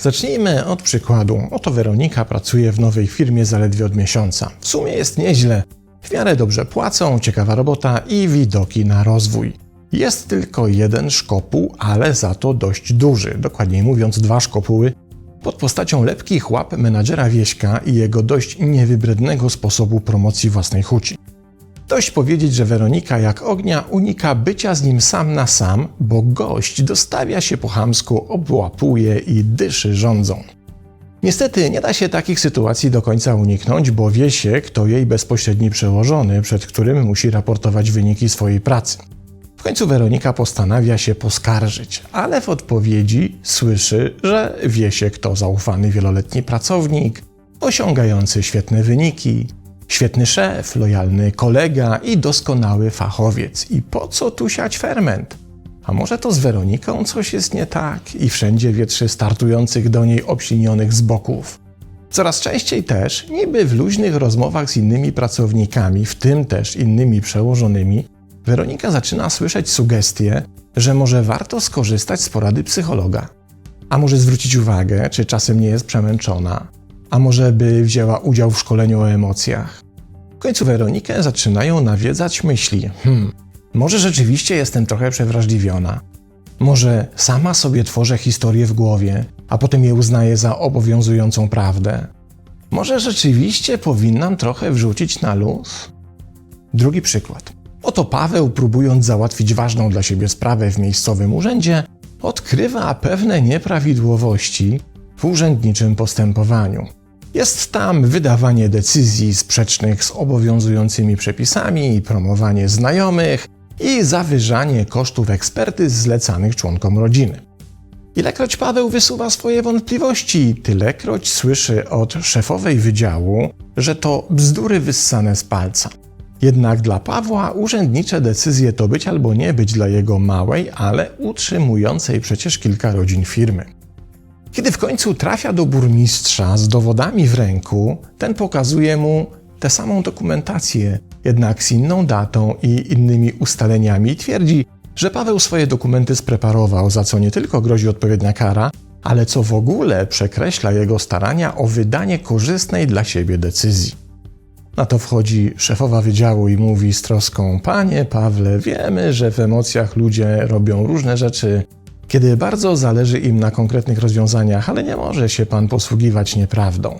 Zacznijmy od przykładu. Oto Weronika pracuje w nowej firmie zaledwie od miesiąca. W sumie jest nieźle. W miarę dobrze płacą, ciekawa robota i widoki na rozwój. Jest tylko jeden szkopuł, ale za to dość duży. Dokładniej mówiąc, dwa szkopuły pod postacią lepkich łap menadżera Wieśka i jego dość niewybrednego sposobu promocji własnej huci. Dość powiedzieć, że Weronika jak ognia unika bycia z nim sam na sam, bo gość dostawia się po chamsku, obłapuje i dyszy rządzą. Niestety nie da się takich sytuacji do końca uniknąć, bo Wiesiek to jej bezpośredni przełożony, przed którym musi raportować wyniki swojej pracy. W końcu Weronika postanawia się poskarżyć, ale w odpowiedzi słyszy, że Wiesiek to zaufany wieloletni pracownik, osiągający świetne wyniki, świetny szef, lojalny kolega i doskonały fachowiec. I po co tu siać ferment? A może to z Weroniką coś jest nie tak i wszędzie wietrzy startujących do niej obślinionych z boków? Coraz częściej też, niby w luźnych rozmowach z innymi pracownikami, w tym też innymi przełożonymi, Weronika zaczyna słyszeć sugestie, że może warto skorzystać z porady psychologa. A może zwrócić uwagę, czy czasem nie jest przemęczona, a może by wzięła udział w szkoleniu o emocjach. W końcu Weronikę zaczynają nawiedzać myśli: hmm, może rzeczywiście jestem trochę przewrażliwiona. Może sama sobie tworzę historię w głowie, a potem je uznaję za obowiązującą prawdę. Może rzeczywiście powinnam trochę wrzucić na luz? Drugi przykład. Oto Paweł, próbując załatwić ważną dla siebie sprawę w miejscowym urzędzie, odkrywa pewne nieprawidłowości w urzędniczym postępowaniu. Jest tam wydawanie decyzji sprzecznych z obowiązującymi przepisami, promowanie znajomych i zawyżanie kosztów ekspertyz zlecanych członkom rodziny. Ilekroć Paweł wysuwa swoje wątpliwości, tylekroć słyszy od szefowej wydziału, że to bzdury wyssane z palca. Jednak dla Pawła urzędnicze decyzje to być albo nie być dla jego małej, ale utrzymującej przecież kilka rodzin firmy. Kiedy w końcu trafia do burmistrza z dowodami w ręku, ten pokazuje mu tę samą dokumentację, jednak z inną datą i innymi ustaleniami twierdzi, że Paweł swoje dokumenty spreparował, za co nie tylko grozi odpowiednia kara, ale co w ogóle przekreśla jego starania o wydanie korzystnej dla siebie decyzji. Na to wchodzi szefowa wydziału i mówi z troską: Panie Pawle, wiemy, że w emocjach ludzie robią różne rzeczy, kiedy bardzo zależy im na konkretnych rozwiązaniach, ale nie może się pan posługiwać nieprawdą.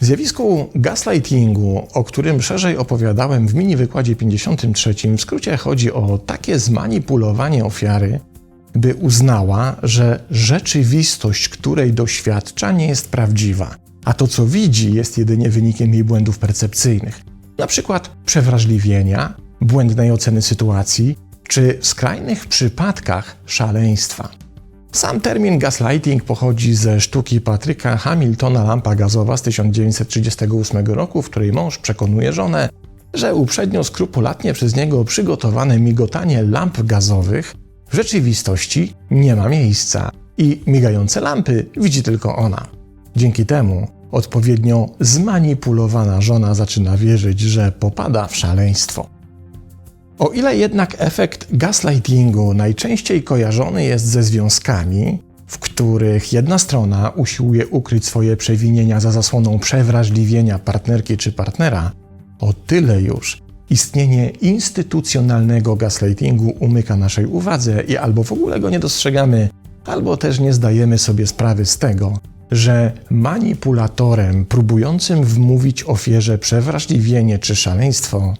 Zjawisku gaslightingu, o którym szerzej opowiadałem w mini wykładzie 53, w skrócie chodzi o takie zmanipulowanie ofiary, by uznała, że rzeczywistość, której doświadcza, nie jest prawdziwa, a to, co widzi, jest jedynie wynikiem jej błędów percepcyjnych, na przykład przewrażliwienia, błędnej oceny sytuacji, czy w skrajnych przypadkach szaleństwa. Sam termin gaslighting pochodzi ze sztuki Patryka Hamiltona Lampa gazowa z 1938 roku, w której mąż przekonuje żonę, że uprzednio skrupulatnie przez niego przygotowane migotanie lamp gazowych w rzeczywistości nie ma miejsca i migające lampy widzi tylko ona. Dzięki temu odpowiednio zmanipulowana żona zaczyna wierzyć, że popada w szaleństwo. O ile jednak efekt gaslightingu najczęściej kojarzony jest ze związkami, w których jedna strona usiłuje ukryć swoje przewinienia za zasłoną przewrażliwienia partnerki czy partnera, o tyle już istnienie instytucjonalnego gaslightingu umyka naszej uwadze i albo w ogóle go nie dostrzegamy, albo też nie zdajemy sobie sprawy z tego, że manipulatorem próbującym wmówić ofierze przewrażliwienie czy szaleństwo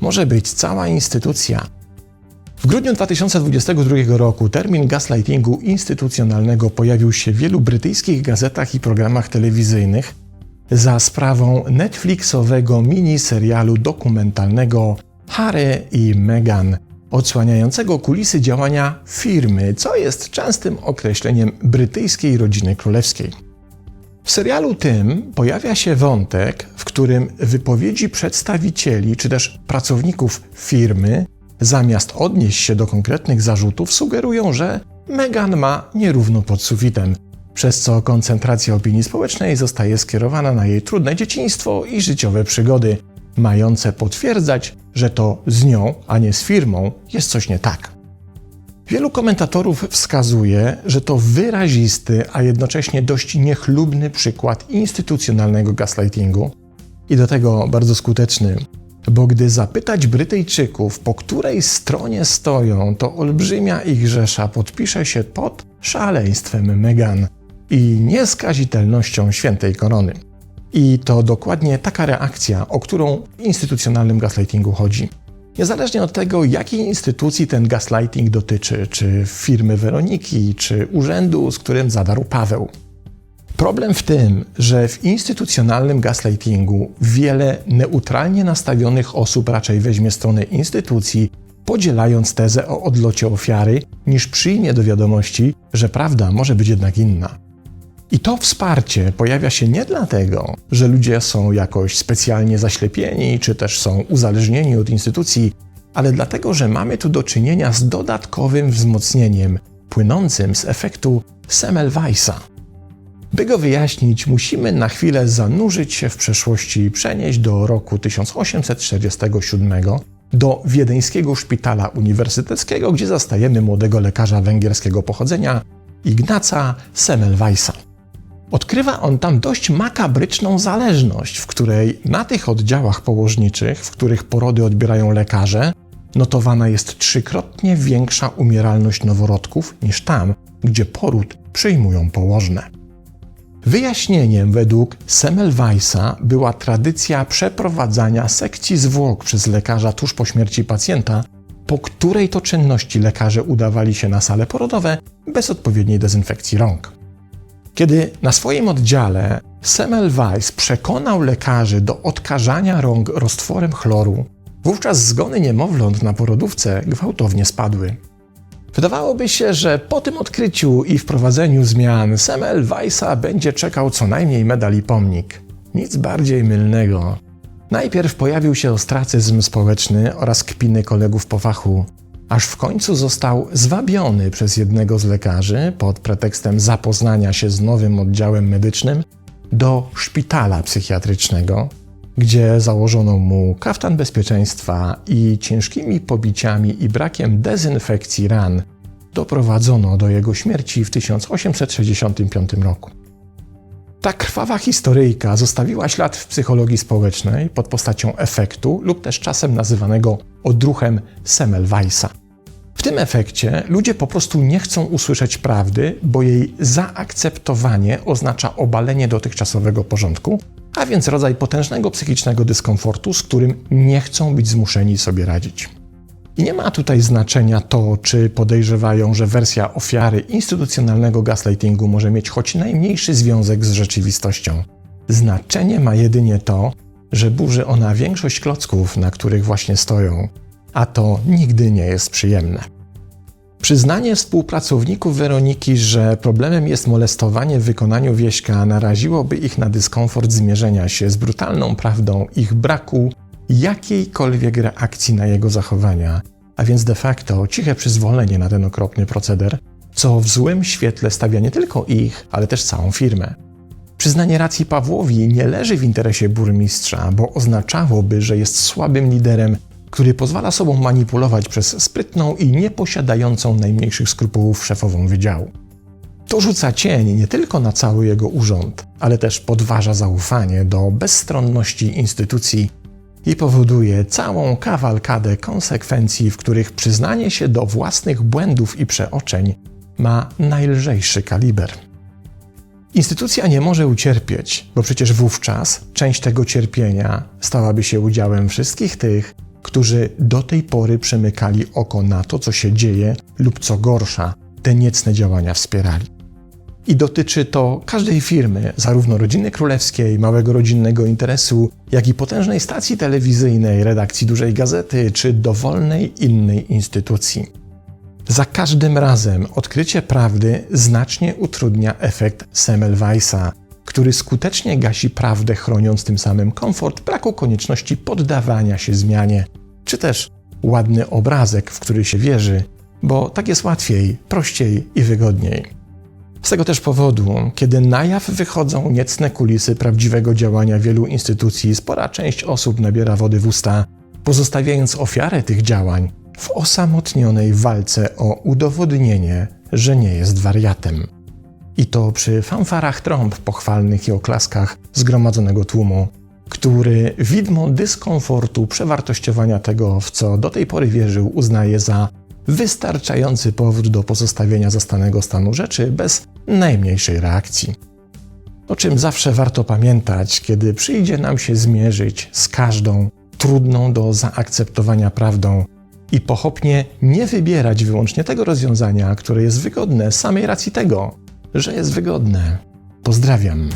może być cała instytucja. W grudniu 2022 roku termin gaslightingu instytucjonalnego pojawił się w wielu brytyjskich gazetach i programach telewizyjnych za sprawą Netflixowego miniserialu dokumentalnego Harry i Meghan, odsłaniającego kulisy działania firmy, co jest częstym określeniem brytyjskiej rodziny królewskiej. W serialu tym pojawia się wątek, w którym wypowiedzi przedstawicieli czy też pracowników firmy, zamiast odnieść się do konkretnych zarzutów, sugerują, że Meghan ma nierówno pod sufitem. przez co koncentracja opinii społecznej zostaje skierowana na jej trudne dzieciństwo i życiowe przygody, mające potwierdzać, że to z nią, a nie z firmą, jest coś nie tak. Wielu komentatorów wskazuje, że to wyrazisty, a jednocześnie dość niechlubny przykład instytucjonalnego gaslightingu i do tego bardzo skuteczny, bo gdy zapytać Brytyjczyków, po której stronie stoją, to olbrzymia ich rzesza podpisze się pod szaleństwem Meghan i nieskazitelnością świętej korony. I to dokładnie taka reakcja, o którą w instytucjonalnym gaslightingu chodzi. Niezależnie od tego, jakiej instytucji ten gaslighting dotyczy, czy firmy Weroniki, czy urzędu, z którym zadarł Paweł. Problem w tym, że w instytucjonalnym gaslightingu wiele neutralnie nastawionych osób raczej weźmie stronę instytucji, podzielając tezę o odlocie ofiary, niż przyjmie do wiadomości, że prawda może być jednak inna. I to wsparcie pojawia się nie dlatego, że ludzie są jakoś specjalnie zaślepieni, czy też są uzależnieni od instytucji, ale dlatego, że mamy tu do czynienia z dodatkowym wzmocnieniem płynącym z efektu Semmelweisa. By go wyjaśnić, musimy na chwilę zanurzyć się w przeszłości i przenieść do roku 1847 do wiedeńskiego szpitala uniwersyteckiego, gdzie zastajemy młodego lekarza węgierskiego pochodzenia Ignaca Semmelweisa. Odkrywa on tam dość makabryczną zależność, w której na tych oddziałach położniczych, w których porody odbierają lekarze, notowana jest trzykrotnie większa umieralność noworodków niż tam, gdzie poród przyjmują położne. Wyjaśnieniem według Semmelweisa była tradycja przeprowadzania sekcji zwłok przez lekarza tuż po śmierci pacjenta, po której to czynności lekarze udawali się na sale porodowe bez odpowiedniej dezynfekcji rąk. Kiedy na swoim oddziale Semmelweis przekonał lekarzy do odkażania rąk roztworem chloru, wówczas zgony niemowląt na porodówce gwałtownie spadły. Wydawałoby się, że po tym odkryciu i wprowadzeniu zmian Semmelweisa będzie czekał co najmniej medal i pomnik. Nic bardziej mylnego. Najpierw pojawił się ostracyzm społeczny oraz kpiny kolegów po fachu aż w końcu został zwabiony przez jednego z lekarzy pod pretekstem zapoznania się z nowym oddziałem medycznym do szpitala psychiatrycznego, gdzie założono mu kaftan bezpieczeństwa i ciężkimi pobiciami i brakiem dezynfekcji ran doprowadzono do jego śmierci w 1865 roku. Ta krwawa historyjka zostawiła ślad w psychologii społecznej pod postacią efektu lub też czasem nazywanego odruchem Semmelweisa. W tym efekcie ludzie po prostu nie chcą usłyszeć prawdy, bo jej zaakceptowanie oznacza obalenie dotychczasowego porządku, a więc rodzaj potężnego psychicznego dyskomfortu, z którym nie chcą być zmuszeni sobie radzić. I nie ma tutaj znaczenia to, czy podejrzewają, że wersja ofiary instytucjonalnego gaslightingu może mieć choć najmniejszy związek z rzeczywistością. Znaczenie ma jedynie to, że burzy ona większość klocków, na których właśnie stoją, a to nigdy nie jest przyjemne. Przyznanie współpracowników Weroniki, że problemem jest molestowanie w wykonaniu wieśka, naraziłoby ich na dyskomfort zmierzenia się z brutalną prawdą ich braku jakiejkolwiek reakcji na jego zachowania, a więc de facto ciche przyzwolenie na ten okropny proceder, co w złym świetle stawia nie tylko ich, ale też całą firmę. Przyznanie racji Pawłowi nie leży w interesie burmistrza, bo oznaczałoby, że jest słabym liderem, który pozwala sobą manipulować przez sprytną i nieposiadającą najmniejszych skrupułów szefową wydziału. To rzuca cień nie tylko na cały jego urząd, ale też podważa zaufanie do bezstronności instytucji i powoduje całą kawalkadę konsekwencji, w których przyznanie się do własnych błędów i przeoczeń ma najlżejszy kaliber. Instytucja nie może ucierpieć, bo przecież wówczas część tego cierpienia stałaby się udziałem wszystkich tych, którzy do tej pory przemykali oko na to, co się dzieje, lub co gorsza, te niecne działania wspierali. I dotyczy to każdej firmy, zarówno rodziny królewskiej, małego rodzinnego interesu, jak i potężnej stacji telewizyjnej, redakcji dużej gazety czy dowolnej innej instytucji. Za każdym razem odkrycie prawdy znacznie utrudnia efekt Semmelweisa, który skutecznie gasi prawdę, chroniąc tym samym komfort braku konieczności poddawania się zmianie, czy też ładny obrazek, w który się wierzy, bo tak jest łatwiej, prościej i wygodniej. Z tego też powodu, kiedy na jaw wychodzą niecne kulisy prawdziwego działania wielu instytucji, spora część osób nabiera wody w usta, pozostawiając ofiarę tych działań w osamotnionej walce o udowodnienie, że nie jest wariatem. I to przy fanfarach trąb pochwalnych i oklaskach zgromadzonego tłumu, który widmo dyskomfortu przewartościowania tego, w co do tej pory wierzył, uznaje za wystarczający powód do pozostawienia zastanego stanu rzeczy bez najmniejszej reakcji. O czym zawsze warto pamiętać, kiedy przyjdzie nam się zmierzyć z każdą trudną do zaakceptowania prawdą i pochopnie nie wybierać wyłącznie tego rozwiązania, które jest wygodne z samej racji tego, że jest wygodne. Pozdrawiam.